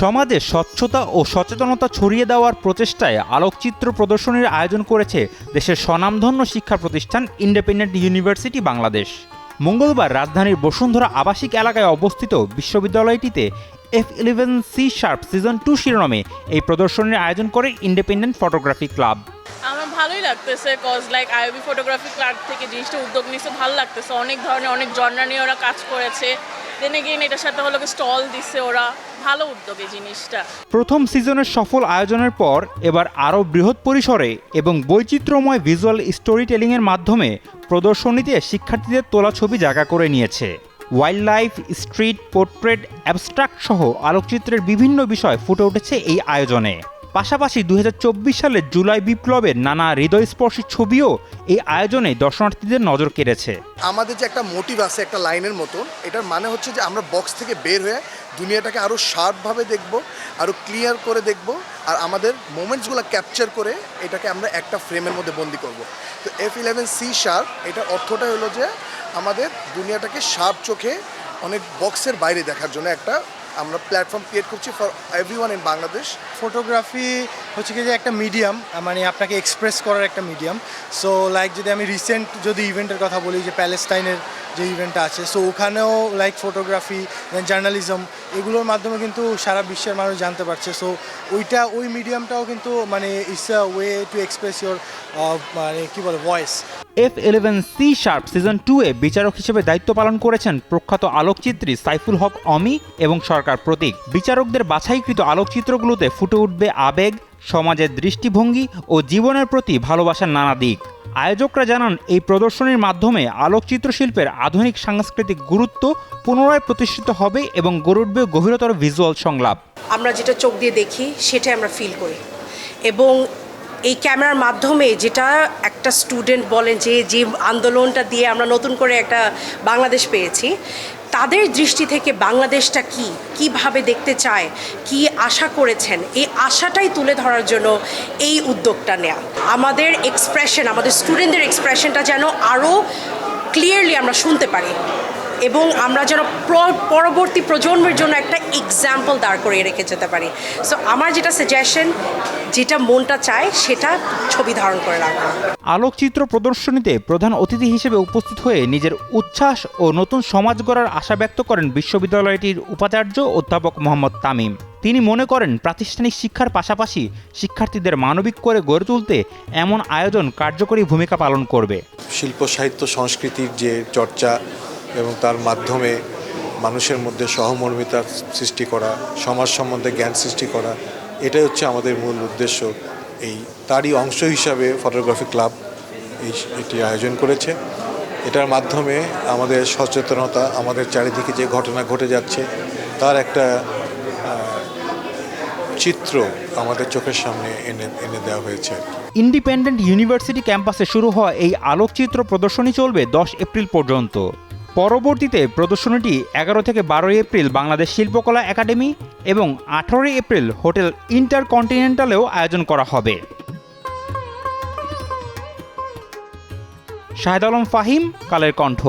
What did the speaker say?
সমাজে স্বচ্ছতা ও সচেতনতা ছড়িয়ে দেওয়ার প্রচেষ্টায় আলোকচিত্র প্রদর্শনীর আয়োজন করেছে দেশের স্বনামধন্য শিক্ষা প্রতিষ্ঠান ইন্ডিপেন্ডেন্ট ইউনিভার্সিটি বাংলাদেশ মঙ্গলবার রাজধানীর বসুন্ধরা আবাসিক এলাকায় অবস্থিত বিশ্ববিদ্যালয়টিতে F eleven C sharp season two শিরোনামে এই প্রদর্শনীর আয়োজন করে ইন্ডিপেন্ডেন্ট ফটোগ্রাফি ক্লাব আমার ভালোই লাগতেছে cause like IB photography club থেকে জিনিসটা উদ্যোগ নিচ্ছে, ভালো লাগতেছে। অনেক ধরনের, অনেক জনরা নিয়ে ওরা কাজ করেছে। হলো স্টল প্রথম সিজনের সফল আয়োজনের পর এবার আরও বৃহৎ পরিসরে এবং বৈচিত্র্যময় ভিজুয়াল স্টোরি টেলিংয়ের মাধ্যমে প্রদর্শনীতে শিক্ষার্থীদের তোলা ছবি জায়গা করে নিয়েছে। Wildlife street portrait abstract সহ আলোকচিত্রের বিভিন্ন বিষয় ফুটে উঠেছে এই আয়োজনে। পাশাপাশি দু সালের জুলাই বিপ্লবের নানা হৃদয়স্পর্শী ছবিও এই আয়োজনে দর্শনার্থীদের নজর কেড়েছে। আমাদের যে একটা মোটিভ আছে একটা লাইনের মতন, এটার মানে হচ্ছে যে আমরা বক্স থেকে বের হয়ে দুনিয়াটাকে আরও শার্পভাবে দেখব আরও ক্লিয়ার করে দেখব, আর আমাদের মোমেন্টসগুলো ক্যাপচার করে এটাকে আমরা একটা ফ্রেমের মধ্যে বন্দি করব। তো এফ ইলেভেন সি শার্প এটার অর্থটা হলো যে আমাদের দুনিয়াটাকে শার্প চোখে অনেক বক্সের বাইরে দেখার জন্য একটা আমরা প্ল্যাটফর্ম ক্রিয়েট করছি for everyone in Bangladesh photography হচ্ছে কি যে একটা মিডিয়াম মানে আপনাকে এক্সপ্রেস করার একটা মিডিয়াম সো লাইক যদি আমি রিসেন্ট যদি ইভেন্টের কথা বলি, যে প্যালেস্টাইনের যে ইভেন্টটা আছে। সো ওখানেও লাইক ফটোগ্রাফি জার্নালিজম এগুলোর মাধ্যমে কিন্তু সারা বিশ্বের মানুষ জানতে পারছে। সো ওইটা, ওই মিডিয়ামটাও কিন্তু মানে it's a way to express your মানে কী বলে voice F eleven C sharp season two এ বিচারক হিসেবে দায়িত্ব পালন করেছেন প্রখ্যাত আলোকচিত্রী সাইফুল হক, অমি এবং সরকার প্রতীক। বিচারকদের বাছাইকৃত আলোকচিত্রগুলোতে ফুটে উঠবে আবেগ, সমাজের দৃষ্টিভঙ্গি ও জীবনের প্রতি ভালোবাসার নানা দিক। আয়োজকরা জানান, এই প্রদর্শনীর মাধ্যমে আলোকচিত্র শিল্পের আধুনিক সাংস্কৃতিক গুরুত্ব পুনরায় প্রতিষ্ঠিত হবে এবং গড়ে উঠবে গভীরতর ভিজুয়াল সংলাপ। আমরা যেটা চোখ দিয়ে দেখি, সেটাই আমরা ফিল করি। এবং এই ক্যামেরার মাধ্যমে যেটা একটা স্টুডেন্ট বলেন যে যে আন্দোলনটা দিয়ে আমরা নতুন করে একটা বাংলাদেশ পেয়েছি, তাদের দৃষ্টি থেকে বাংলাদেশটা কি? কীভাবে দেখতে চায়? কি আশা করেছেন? এই আশাটাই তুলে ধরার জন্য এই উদ্যোগটা নেওয়া আমাদের এক্সপ্রেশন আমাদের স্টুডেন্টদের এক্সপ্রেশনটা যেন আরও ক্লিয়ারলি আমরা শুনতে পারি। এবং আমরা যেন পরবর্তী প্রজন্মের জন্য একটা এক্সাম্পল দাঁড় করিয়ে রেখে যেতে পারি। সো আমার যেটা সাজেশন যেটা মনটা চায় সেটা ছবি ধারণ করে রাখা। আলোকচিত্র প্রদর্শনীতে প্রধান অতিথি হিসেবে উপস্থিত হয়ে নিজের উচ্ছ্বাস ও নতুন সমাজ গড়ার আশা ব্যক্ত করেন বিশ্ববিদ্যালয়টির উপাচার্য অধ্যাপক মোহাম্মদ তামিম। তিনি মনে করেন প্রাতিষ্ঠানিক শিক্ষার পাশাপাশি শিক্ষার্থীদের মানবিক করে গড়ে তুলতে এমন আয়োজন কার্যকরী ভূমিকা পালন করবে। শিল্প সাহিত্য সংস্কৃতির যে চর্চা এবং তার মাধ্যমে মানুষের মধ্যে সহমর্মিতা সৃষ্টি করা, সমাজ সম্বন্ধে জ্ঞান সৃষ্টি করা, এটাই হচ্ছে আমাদের মূল উদ্দেশ্য। এই তারই অংশ হিসাবে ফটোগ্রাফি ক্লাব এই এটি আয়োজন করেছে। এটার মাধ্যমে আমাদের সচেতনতা, আমাদের চারিদিকে যে ঘটনা ঘটে যাচ্ছে, তার একটা চিত্র আমাদের চোখের সামনে এনে এনে দেওয়া হয়েছে ইন্ডিপেন্ডেন্ট ইউনিভার্সিটি ক্যাম্পাসে শুরু হওয়া এই আলোকচিত্র প্রদর্শনী চলবে দশ এপ্রিল পর্যন্ত। পরবর্তীতে প্রদর্শনীটি এগারো থেকে বারোই এপ্রিল বাংলাদেশ শিল্পকলা একাডেমি এবং আঠারোই এপ্রিল হোটেল ইন্টারকন্টিনেন্টালেও আয়োজন করা হবে। শাহেদ আলম ফাহিম, কালের কণ্ঠ।